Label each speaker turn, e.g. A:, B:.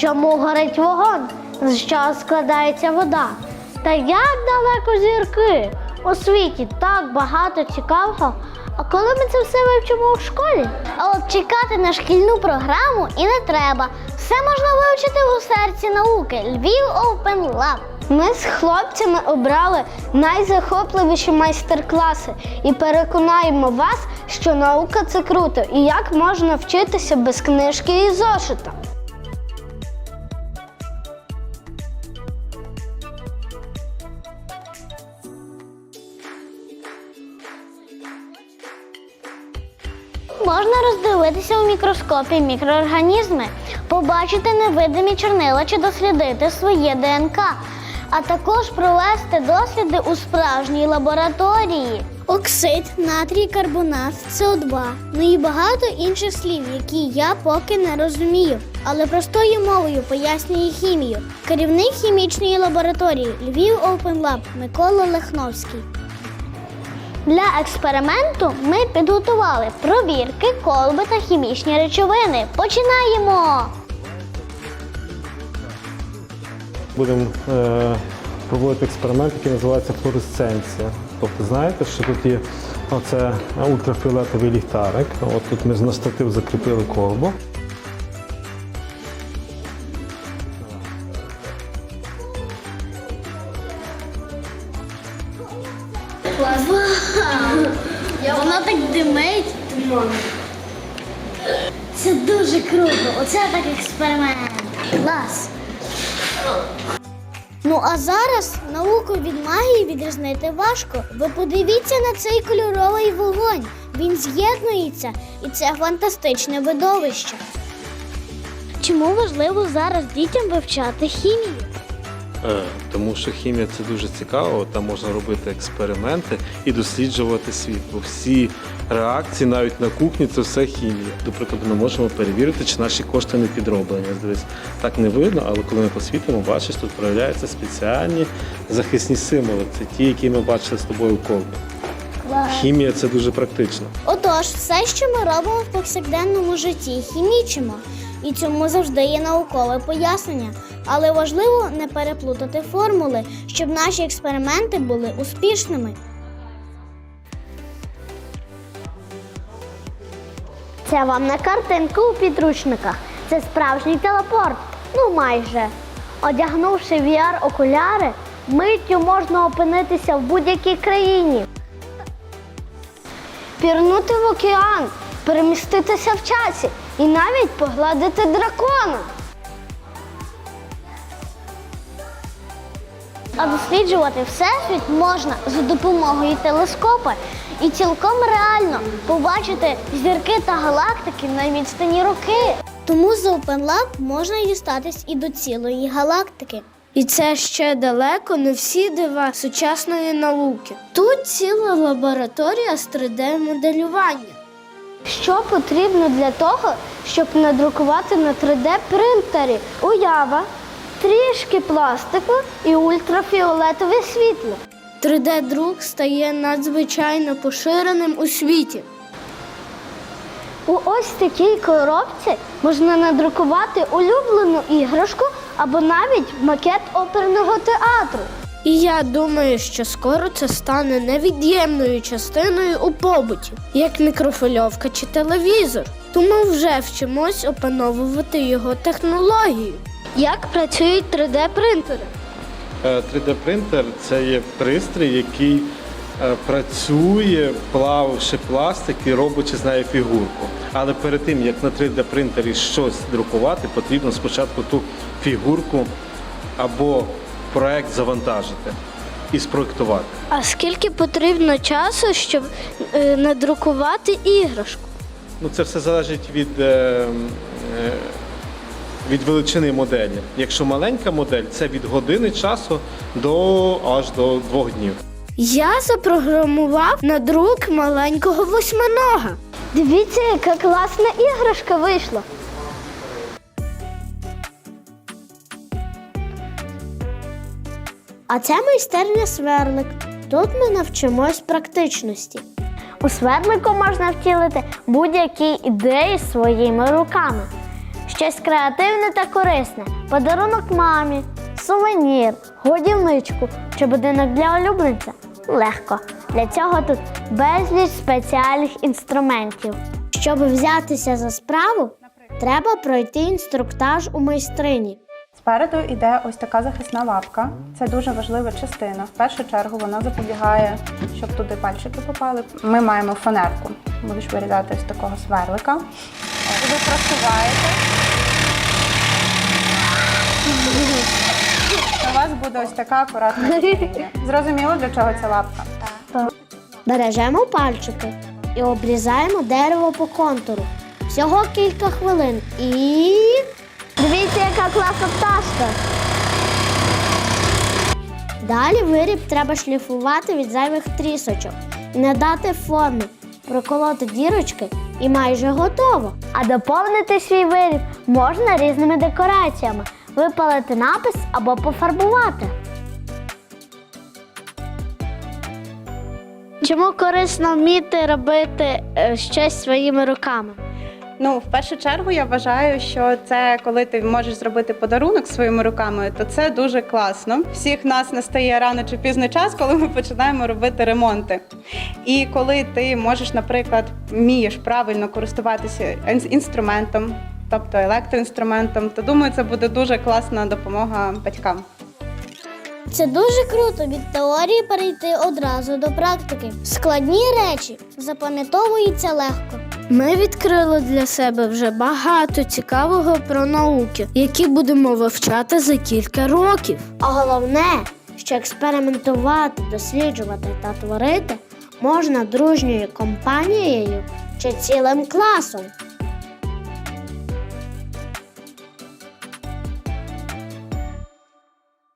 A: Чому горить вогонь? З чого складається вода? Та як далеко зірки? У світі так багато цікавого. А коли ми це все вивчимо у школі? А от чекати на шкільну програму і не треба. Все можна вивчити у серці науки. Львів Open Lab. Ми з хлопцями обрали найзахопливіші майстер-класи і переконаємо вас, що наука це круто і як можна вчитися без книжки і зошита. Можна роздивитися у мікроскопі мікроорганізми, побачити невидимі чорнила чи дослідити своє ДНК, а також провести досліди у справжній лабораторії. Оксид, натрій, карбонат, СО2, ну і багато інших слів, які я поки не розумію. Але простою мовою пояснює хімію. Керівник хімічної лабораторії Львів Open Lab Микола Лехновський. Для експерименту ми підготували провірки, колби та хімічні речовини. Починаємо!
B: Будемо е, проводити експеримент, який називається флуоресценція. Тобто знаєте, що тут є оце ультрафіолетовий ліхтарик. От тут ми на штатив закріпили колбу.
A: Воно так димить. Це дуже круто. Оце так експеримент. Клас. Ну а зараз науку від магії відрізнити важко. Ви подивіться на цей кольоровий вогонь. Він з'єднується, і це фантастичне видовище. Чому важливо зараз дітям вивчати хімію?
B: Е, тому що хімія це дуже цікаво, там можна робити експерименти і досліджувати світ. Бо всі реакції, навіть на кухні, це все хімія. До прикладу, ми можемо перевірити, чи наші кошти не підроблені. Дивись, так не видно, але коли ми посвітимо, бачиш, тут проявляються спеціальні захисні символи. Це ті, які ми бачили з тобою в колбі. Хімія це дуже практично.
A: Отож, все, що ми робимо в повсякденному житті, хімічимо. І цьому завжди є наукове пояснення. Але важливо не переплутати формули, щоб наші експерименти були успішними. Це вам не картинка у підручниках. Це справжній телепорт. Ну майже. Одягнувши VR-окуляри, миттю можна опинитися в будь-якій країні. Пірнути в океан, переміститися в часі і навіть погладити дракона. А досліджувати всесвіт можна за допомогою телескопа і цілком реально побачити зірки та галактики на відстані руки. Тому з Open Lab можна дістатись і до цілої галактики. І це ще далеко не всі дива сучасної науки. Тут ціла лабораторія з 3D-моделювання. Що потрібно для того, щоб надрукувати на 3D-принтері? Уява, трішки пластику і ультрафіолетове світло. 3D-друк стає надзвичайно поширеним у світі. У ось такій коробці можна надрукувати улюблену іграшку або навіть макет оперного театру. І я думаю, що скоро це стане невід'ємною частиною у побуті, як мікрофильовка чи телевізор. Тому вже вчимось опановувати його технологію. Як працюють 3D-принтери?
B: 3D-принтер це є пристрій, який е, працює, плавивши пластик і робячи з нею фігурку. Але перед тим, як на 3D-принтері щось друкувати, потрібно спочатку ту фігурку або проект завантажити і спроектувати.
A: А скільки потрібно часу, щоб е, надрукувати іграшку?
B: Ну, це все залежить від, е, е, від величини моделі. Якщо маленька модель, це від години часу до аж до двох днів.
A: Я запрограмував на друк маленького восьминога. Дивіться, яка класна іграшка вийшла. А це майстерня сверлик. Тут ми навчимось практичності. У свердлику можна втілити будь-які ідеї своїми руками.
C: Щось креативне та корисне. Подарунок мамі, сувенір, годівничку чи будинок для улюбленця. Легко. Для цього тут безліч спеціальних інструментів. Щоб взятися за справу, треба пройти інструктаж у майстрині.
D: Спереду йде ось така захисна лапка. Це дуже важлива частина. В першу чергу вона запобігає, щоб туди пальчики попали. Ми маємо фанерку. Будеш вирізати з такого сверлика. Ви просуваєте. У вас буде ось така акуратна лінія. Зрозуміло, для чого ця лапка?
C: Бережемо пальчики і обрізаємо дерево по контуру. Всього кілька хвилин і. Дивіться, яка класна пташка. Далі виріб треба шліфувати від зайвих трісочок і надати форми, проколоти дірочки і майже готово. А доповнити свій виріб можна різними декораціями, випалити напис або пофарбувати. Чому корисно вміти робити е, щось своїми руками?
D: Ну, в першу чергу я вважаю, що це коли ти можеш зробити подарунок своїми руками, то це дуже класно. Всіх нас настає рано чи пізно час, коли ми починаємо робити ремонти. І коли ти можеш, наприклад, вмієш правильно користуватися інструментом, тобто електроінструментом, то думаю, це буде дуже класна допомога батькам.
C: Це дуже круто від теорії перейти одразу до практики. Складні речі запам'ятовуються легко. Ми відкрили для себе вже багато цікавого про науки, які будемо вивчати за кілька років. А головне, що експериментувати, досліджувати та творити можна дружньою компанією чи цілим класом.